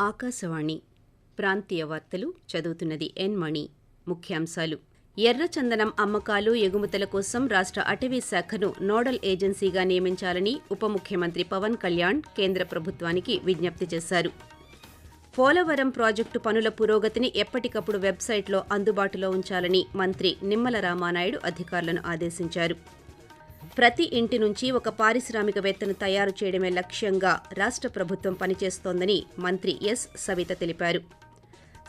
ఆకాశవాణి. ప్రాంతీయ వార్తలు చదువుతున్నది ఎన్ మణి. ముఖ్యాంశాలు. ఎర్రచందనం అమ్మకాలు ఎగుమతుల కోసం రాష్ట్ర అటవీ శాఖను నోడల్ ఏజెన్సీగా నియమించాలని ఉప ముఖ్యమంత్రి పవన్ కళ్యాణ్ కేంద్ర ప్రభుత్వానికి విజ్ఞప్తి చేశారు. పోలవరం ప్రాజెక్టు పనుల పురోగతిని ఎప్పటికప్పుడు వెబ్సైట్లో అందుబాటులో ఉంచాలని మంత్రి నిమ్మల రామానాయుడు అధికారులను ఆదేశించారు. ప్రతి ఇంటి నుంచి ఒక పారిశ్రామికవేత్తను తయారు చేయడమే లక్ష్యంగా రాష్ట్ర ప్రభుత్వం పనిచేస్తోందని మంత్రి ఎస్. సవిత తెలిపారు.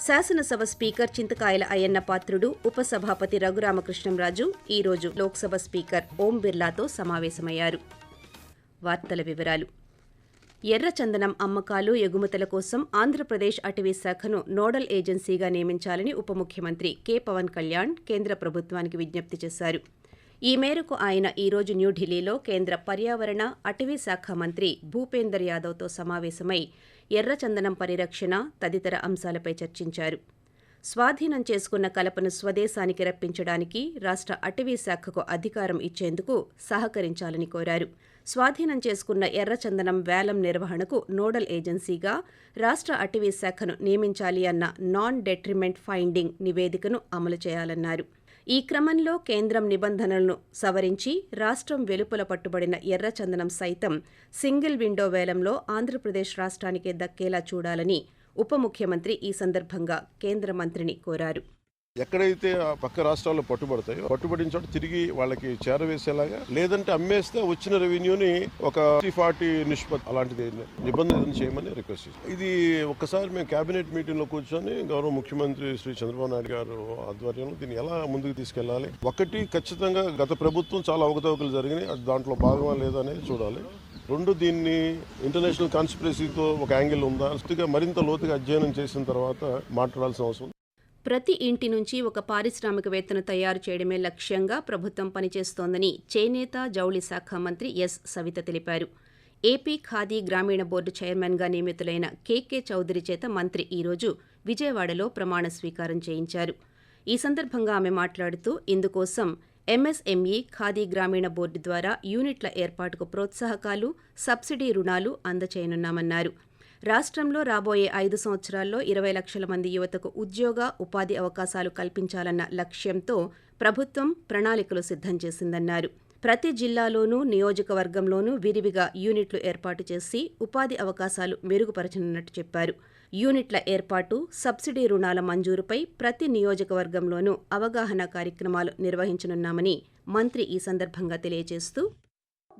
శాసనసభ స్పీకర్ చింతకాయల అయ్యన్న పాత్రుడు ఉపసభాపతి రఘురామకృష్ణంరాజు ఈరోజు లోక్సభ స్పీకర్ ఓం బిర్లాతో సమావేశమయ్యారు. వార్తల వివరాలు. ఎర్రచందనం అమ్మకాలు ఎగుమతుల కోసం ఆంధ్రప్రదేశ్ అటవీ శాఖను నోడల్ ఏజెన్సీగా నియమించాలని ఉప ముఖ్యమంత్రి కె. పవన్ కళ్యాణ్ కేంద్ర ప్రభుత్వానికి విజ్ఞప్తి చేశారు. ఈ మేరకు ఆయన ఈరోజు న్యూఢిల్లీలో కేంద్ర పర్యావరణ అటవీ శాఖ మంత్రి భూపేందర్ యాదవ్తో సమావేశమై ఎర్రచందనం పరిరక్షణ తదితర అంశాలపై చర్చించారు. స్వాధీనం చేసుకున్న కలపను స్వదేశానికి రప్పించడానికి రాష్ట్ర అటవీ శాఖకు అధికారం ఇచ్చేందుకు సహకరించాలని కోరారు. స్వాధీనం చేసుకున్న ఎర్రచందనం వేలం నిర్వహణకు నోడల్ ఏజెన్సీగా రాష్ట్ర అటవీ శాఖను నియమించాలి అన్న నాన్ డెట్రిమెంట్ ఫైండింగ్ నివేదికను అమలు చేయాలన్నారు. ఈ క్రమంలో కేంద్రం నిబంధనలను సవరించి రాష్ట్రం వెలుపల పట్టుబడిన ఎర్రచందనం సైతం సింగిల్ విండో వేలంలో ఆంధ్రప్రదేశ్ రాష్ట్రానికే దక్కేలా చూడాలని ఉప ముఖ్యమంత్రి ఈ సందర్భంగా కేంద్ర మంత్రిని కోరారు. ఎక్కడైతే ఆ పక్క రాష్ట్రాల్లో పట్టుబడతాయో పట్టుబడిన చోట తిరిగి వాళ్ళకి చేరవేసేలాగా లేదంటే అమ్మేస్తే వచ్చిన రెవెన్యూని ఒక ఫార్టీ నిష్పత్తి అలాంటిది నిబంధన చేయమని రిక్వెస్ట్ చేస్తాం ఇది ఒక్కసారి మేము కేబినెట్ మీటింగ్లో కూర్చొని గౌరవ ముఖ్యమంత్రి శ్రీ చంద్రబాబు నాయుడు గారు ఆధ్వర్యంలో దీన్ని ఎలా ముందుకు తీసుకెళ్ళాలి ఒకటి ఖచ్చితంగా గత ప్రభుత్వం చాలా అవకతవకలు జరిగినాయి. అది దాంట్లో భాగమా లేదా అనేది చూడాలి. రెండు దీన్ని ఇంటర్నేషనల్ కాన్స్పిరసీతో ఒక యాంగిల్ ఉందా? మరింత లోతుగా అధ్యయనం చేసిన తర్వాత మాట్లాడాల్సిన అవసరం ప్రతి ఇంటి నుంచి ఒక పారిశ్రామికవేత్తను తయారు చేయడమే లక్ష్యంగా ప్రభుత్వం పనిచేస్తోందని చేనేత జౌళి శాఖ మంత్రి ఎస్. సవిత తెలిపారు. ఏపీ ఖాదీ గ్రామీణ బోర్డు చైర్మన్గా నియమితులైన కేకే చౌదరి చేత మంత్రి ఈరోజు విజయవాడలో ప్రమాణ స్వీకారం చేయించారు. ఈ సందర్భంగా ఆమె మాట్లాడుతూ ఇందుకోసం ఎంఎస్ఎంఈ ఖాదీ గ్రామీణ బోర్డు ద్వారా యూనిట్ల ఏర్పాటుకు ప్రోత్సాహకాలు సబ్సిడీ రుణాలు అందచేయనున్నామన్నారు. రాష్ట్రంలో రాబోయే ఐదు సంవత్సరాల్లో ఇరవై లక్షల మంది యువతకు ఉద్యోగ ఉపాధి అవకాశాలు కల్పించాలన్న లక్ష్యంతో ప్రభుత్వం ప్రణాళికలు సిద్ధం చేసిందన్నారు. ప్రతి జిల్లాలోనూ నియోజకవర్గంలోనూ విరివిగా యూనిట్లు ఏర్పాటు చేసి ఉపాధి అవకాశాలు మెరుగుపరచనున్నట్టు చెప్పారు. యూనిట్ల ఏర్పాటు సబ్సిడీ రుణాల మంజూరుపై ప్రతి నియోజకవర్గంలోనూ అవగాహన కార్యక్రమాలు నిర్వహించనున్నామని మంత్రి ఈ సందర్భంగా తెలియజేస్తూ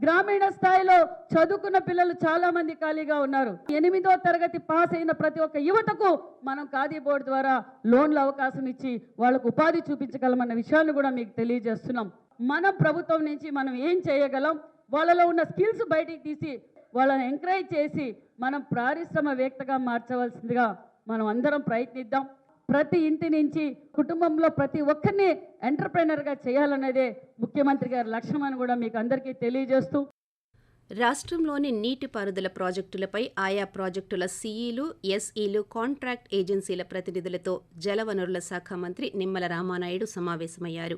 గ్రామీణ స్థాయిలో చదువుకున్న పిల్లలు చాలా మంది ఖాళీగా ఉన్నారు. ఎనిమిదో తరగతి పాస్ అయిన ప్రతి ఒక్క యువతకు మనం ఖాదీ బోర్డు ద్వారా లోన్ల అవకాశం ఇచ్చి వాళ్ళకు ఉపాధి చూపించగలమన్న విషయాన్ని కూడా మీకు తెలియజేస్తున్నాం. మనం ప్రభుత్వం నుంచి మనం ఏం చేయగలం? వాళ్ళలో ఉన్న స్కిల్స్ బయటికి తీసి వాళ్ళని ఎంకరేజ్ చేసి మనం పారిశ్రామవేత్తగా మార్చవలసిందిగా మనం అందరం ప్రయత్నిద్దాం. ప్రతి ఇంటి నుంచి కుటుంబంలో ప్రతి ఒక్కరిని ఎంటర్ప్రైనర్గా చేయాలనేదే ముఖ్యమంత్రి గారి లక్ష్యం అని కూడా మీకు అందరికీ తెలియజేస్తూ రాష్ట్రంలోని నీటిపారుదల ప్రాజెక్టులపై ఆయా ప్రాజెక్టుల సీఈలు ఎస్ఈలు కాంట్రాక్ట్ ఏజెన్సీల ప్రతినిధులతో జలవనరుల శాఖ మంత్రి నిమ్మల రామానాయుడు సమావేశమయ్యారు.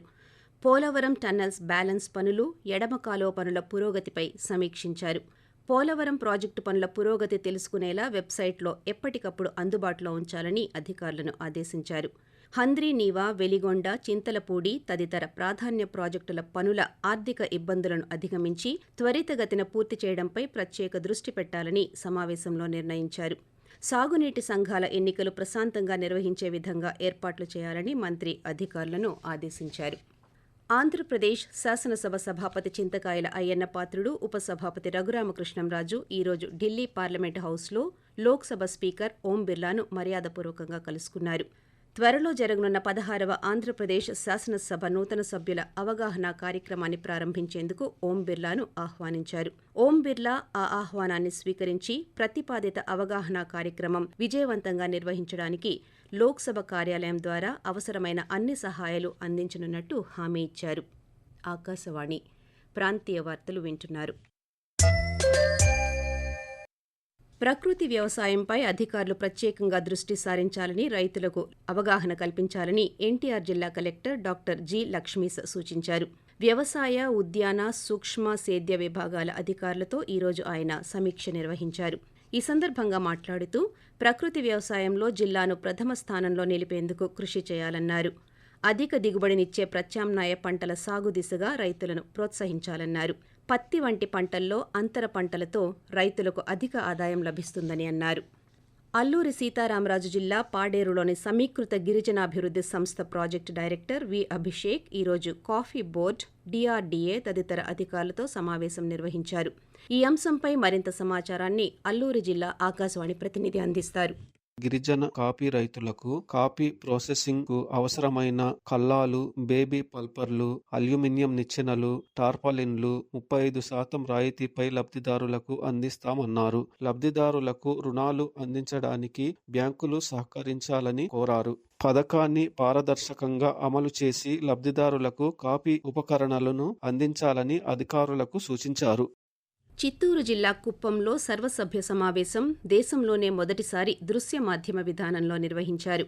పోలవరం టన్నల్స్ బ్యాలెన్స్ పనులు ఎడమ కాలువ పనుల పురోగతిపై సమీక్షించారు. పోలవరం ప్రాజెక్టు పనుల పురోగతి తెలుసుకునేలా వెబ్సైట్లో ఎప్పటికప్పుడు అందుబాటులో ఉంచాలని అధికారులను ఆదేశించారు. హంద్రీ నీవా వెలిగొండ చింతలపూడి తదితర ప్రాధాన్య ప్రాజెక్టుల పనుల ఆర్థిక ఇబ్బందులను అధిగమించి త్వరితగతిన పూర్తి చేయడంపై ప్రత్యేక దృష్టి పెట్టాలని సమావేశంలో నిర్ణయించారు. సాగునీటి సంఘాల ఎన్నికలు ప్రశాంతంగా నిర్వహించే విధంగా ఏర్పాట్లు చేయాలని మంత్రి అధికారులను ఆదేశించారు. ఆంధ్రప్రదేశ్ శాసనసభ సభాపతి చింతకాయల అయ్యన్న పాత్రుడు ఉపసభాపతి రఘురామకృష్ణంరాజు ఈరోజు ఢిల్లీ పార్లమెంట్ హౌస్లో లోక్సభ స్పీకర్ ఓం బిర్లాను మర్యాదపూర్వకంగా కలుసుకున్నారు. త్వరలో జరగనున్న పదహారవ ఆంధ్రప్రదేశ్ శాసనసభ నూతన సభ్యుల అవగాహన కార్యక్రమాన్ని ప్రారంభించేందుకు ఓం బిర్లాను ఆహ్వానించారు. ఓం బిర్లా ఆ ఆహ్వానాన్ని స్వీకరించి ప్రతిపాదిత అవగాహన కార్యక్రమం విజయవంతంగా నిర్వహించడానికి లోక్సభ కార్యాలయం ద్వారా అవసరమైన అన్ని సహాయాలు అందించనున్నట్టు హామీ ఇచ్చారు. ఆకాశవాణి ప్రాంతీయ వార్తలు వింటున్నారు. ప్రకృతి వ్యవసాయంపై అధికారులు ప్రత్యేకంగా దృష్టి సారించాలని రైతులకు అవగాహన కల్పించాలని ఎన్టీఆర్ జిల్లా కలెక్టర్ డాక్టర్ జి లక్ష్మీస్ సూచించారు. వ్యవసాయ ఉద్యాన సూక్ష్మ సేద్య విభాగాల అధికారులతో ఈరోజు ఆయన సమీక్ష నిర్వహించారు. ఈ సందర్భంగా మాట్లాడుతూ ప్రకృతి వ్యవసాయంలో జిల్లాను ప్రథమ స్థానంలో నిలిపేందుకు కృషి చేయాలన్నారు. అధిక దిగుబడినిచ్చే ప్రత్యామ్నాయ పంటల సాగు దిశగా రైతులను ప్రోత్సహించాలన్నారు. పత్తి వంటి పంటల్లో అంతర పంటలతో రైతులకు అధిక ఆదాయం లభిస్తుందని అన్నారు. అల్లూరి సీతారామరాజు జిల్లా పాడేరులోని సమీకృత గిరిజనాభివృద్ధి సంస్థ ప్రాజెక్టు డైరెక్టర్ వి అభిషేక్ ఈరోజు కాఫీ బోర్డ్ డిఆర్డీఏ తదితర అధికారులతో సమావేశం నిర్వహించారు. ఈ అంశంపై మరింత సమాచారాన్ని అల్లూరి జిల్లా ఆకాశవాణి ప్రతినిధి అందిస్తారు. గిరిజన కాపీ రైతులకు కాపీ ప్రాసెసింగ్కు అవసరమైన కల్లాలు బేబీ పల్పర్లు అల్యూమినియం నిచ్చెనలు టార్పాలిన్లు ముప్పై ఐదు శాతం రాయితీపై లబ్ధిదారులకు అందిస్తామన్నారు. లబ్ధిదారులకు రుణాలు అందించడానికి బ్యాంకులు సహకరించాలని కోరారు. పథకాన్ని పారదర్శకంగా అమలు చేసి లబ్ధిదారులకు కాపీ ఉపకరణలను అందించాలని అధికారులకు సూచించారు. చిత్తూరు జిల్లా కుప్పంలో సర్వసభ్య సమావేశం దేశంలోనే మొదటిసారి దృశ్య మాధ్యమ విధానంలో నిర్వహించారు.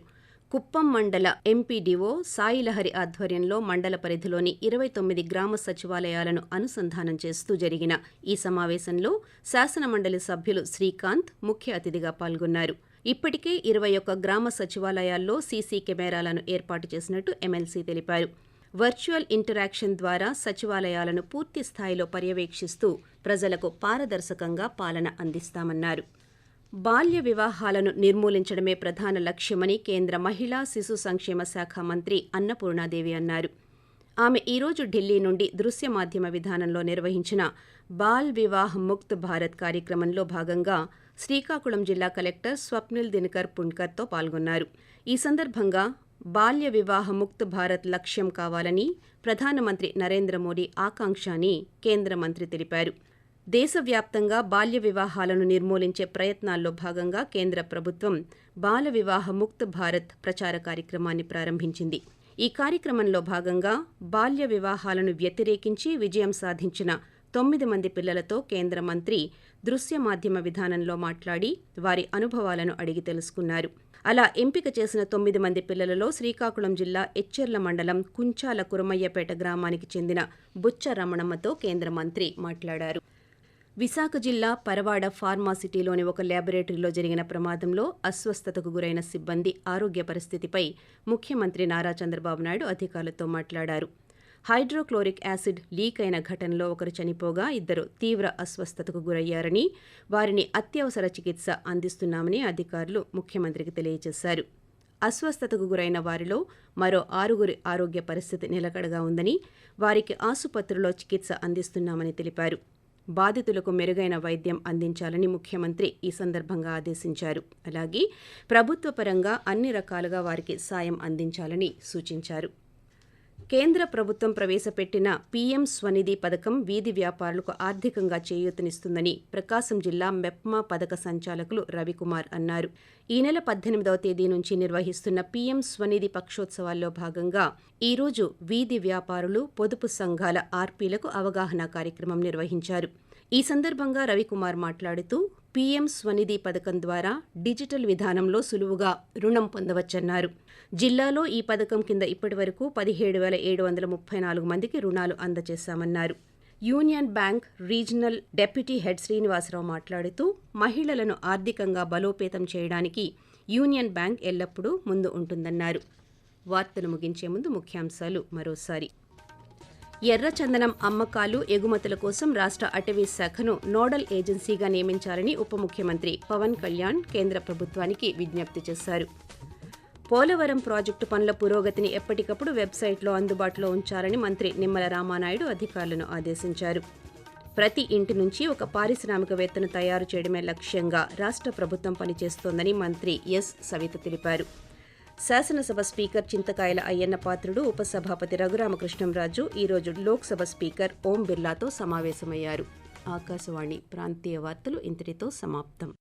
కుప్పం మండల ఎంపీడీఓ సాయిలహరి ఆధ్వర్యంలో మండల పరిధిలోని ఇరవై తొమ్మిది గ్రామ సచివాలయాలను అనుసంధానం చేస్తూ జరిగిన ఈ సమావేశంలో శాసనమండలి సభ్యులు శ్రీకాంత్ ముఖ్య అతిథిగా పాల్గొన్నారు. ఇప్పటికే ఇరవై ఒక్క గ్రామ సచివాలయాల్లో సీసీ కెమెరాలను ఏర్పాటు చేసినట్టు ఎమ్మెల్సీ తెలిపారు. వర్చువల్ ఇంటరాక్షన్ ద్వారా సచివాలయాలను పూర్తి స్థాయిలో పర్యవేక్షిస్తూ ప్రజలకు పారదర్శకంగా పాలన అందిస్తామన్నారు. బాల్య వివాహాలను నిర్మూలించడమే ప్రధాన లక్ష్యమని కేంద్ర మహిళా శిశు సంక్షేమ శాఖ మంత్రి అన్నపూర్ణాదేవి అన్నారు. ఆమె ఈరోజు ఢిల్లీ నుండి దృశ్య మాధ్యమ విధానంలో నిర్వహించిన బాల్ వివాహ్ ముక్త్ భారత్ కార్యక్రమంలో భాగంగా శ్రీకాకుళం జిల్లా కలెక్టర్ స్వప్నిల్ దినకర్ పుణ్కర్తో పాల్గొన్నారు. ఈ సందర్భంగా బాల్య వివాహ ముక్త్ భారత్ లక్ష్యం కావాలని ప్రధానమంత్రి నరేంద్ర మోడీ ఆకాంక్ష అని కేంద్ర మంత్రి తెలిపారు. దేశవ్యాప్తంగా బాల్య వివాహాలను నిర్మూలించే ప్రయత్నాల్లో భాగంగా కేంద్ర ప్రభుత్వం బాల వివాహ ముక్త్ భారత్ ప్రచార కార్యక్రమాన్ని ప్రారంభించింది. ఈ కార్యక్రమంలో భాగంగా బాల్య వివాహాలను వ్యతిరేకించి విజయం సాధించిన తొమ్మిది మంది పిల్లలతో కేంద్ర మంత్రి దృశ్య మాధ్యమ విధానంలో మాట్లాడి వారి అనుభవాలను అడిగి తెలుసుకున్నారు. అలా ఎంపిక చేసిన తొమ్మిది మంది పిల్లలలో శ్రీకాకుళం జిల్లా ఎచ్చెర్ల మండలం కుంచాల కురమయ్యపేట గ్రామానికి చెందిన బుచ్చ రమణమ్మతో కేంద్ర మంత్రి మాట్లాడారు. విశాఖ జిల్లా పరవాడ ఫార్మాసిటీలోని ఒక ల్యాబొరేటరీలో జరిగిన ప్రమాదంలో అస్వస్థతకు గురైన సిబ్బంది ఆరోగ్య పరిస్థితిపై ముఖ్యమంత్రి నారా చంద్రబాబు నాయుడు అధికారులతో మాట్లాడారు. హైడ్రోక్లోరిక్ యాసిడ్ లీక్ అయిన ఘటనలో ఒకరు చనిపోగా ఇద్దరు తీవ్ర అస్వస్థతకు గురయ్యారని వారిని అత్యవసర చికిత్స అందిస్తున్నామని అధికారులు ముఖ్యమంత్రికి తెలియజేశారు. అస్వస్థతకు గురైన వారిలో మరో ఆరుగురి ఆరోగ్య పరిస్థితి నిలకడగా ఉందని వారికి ఆసుపత్రిలో చికిత్స అందిస్తున్నామని తెలిపారు. బాధితులకు మెరుగైన వైద్యం అందించాలని ముఖ్యమంత్రి ఈ సందర్భంగా ఆదేశించారు. అలాగే ప్రభుత్వ పరంగా అన్ని రకాలుగా వారికి సాయం అందించాలని సూచించారు. కేంద్ర ప్రభుత్వం ప్రవేశపెట్టిన పీఎం స్వనిధి పథకం వీధి వ్యాపారులకు ఆర్థికంగా చేయూతనిస్తుందని ప్రకాశం జిల్లా మెప్మా పథక సంచాలకులు రవికుమార్ అన్నారు. ఈ నెల పద్దెనిమిదవ తేదీ నుంచి నిర్వహిస్తున్న పీఎం స్వనిధి పక్షోత్సవాల్లో భాగంగా ఈరోజు వీధి వ్యాపారులు పొదుపు సంఘాల ఆర్పీలకు అవగాహన కార్యక్రమం నిర్వహించారు. ఈ సందర్భంగా రవికుమార్ మాట్లాడుతూ పీఎం స్వనిధి పథకం ద్వారా డిజిటల్ విధానంలో సులువుగా రుణం పొందవచ్చన్నారు. జిల్లాలో ఈ పథకం కింద ఇప్పటివరకు పదిహేడు వేల ఏడు వందల ముప్పై నాలుగు మందికి రుణాలు అందజేశామన్నారు. Union bank regional deputy head Srinivasarao మాట్లాడుతూ మహిళలను ఆర్థికంగా బలోపేతం చేయడానికి యూనియన్ బ్యాంక్ ఎల్లప్పుడూ ముందు ఉంటుందన్నారు. వార్తలు ముగించే ముందు ముఖ్యాంశాలు మరోసారి. ఎర్రచందనం అమ్మకాలు ఎగుమతుల కోసం రాష్ట్ర అటవీ శాఖను నోడల్ ఏజెన్సీగా నియమించాలని ఉప ముఖ్యమంత్రి పవన్ కళ్యాణ్ కేంద్ర ప్రభుత్వానికి విజ్ఞప్తి చేశారు. పోలవరం ప్రాజెక్టు పనుల పురోగతిని ఎప్పటికప్పుడు వెబ్సైట్లో అందుబాటులో ఉంచాలని మంత్రి నిమ్మల రామానాయుడు అధికారులను ఆదేశించారు. ప్రతి ఇంటి నుంచి ఒక పారిశ్రామికవేత్తను తయారు చేయడమే లక్ష్యంగా రాష్ట్ర ప్రభుత్వం పనిచేస్తోందని మంత్రి ఎస్. సవిత తెలిపారు. శాసనసభ స్పీకర్ చింతకాయల అయ్యన్న పాత్రుడు ఉపసభాపతి రఘురామకృష్ణంరాజు ఈరోజు లోక్సభ స్పీకర్ ఓం బిర్లాతో సమావేశమయ్యారు. ఆకాశవాణి ప్రాంతీయ వార్తలు ఇంతటితో సమాప్తం.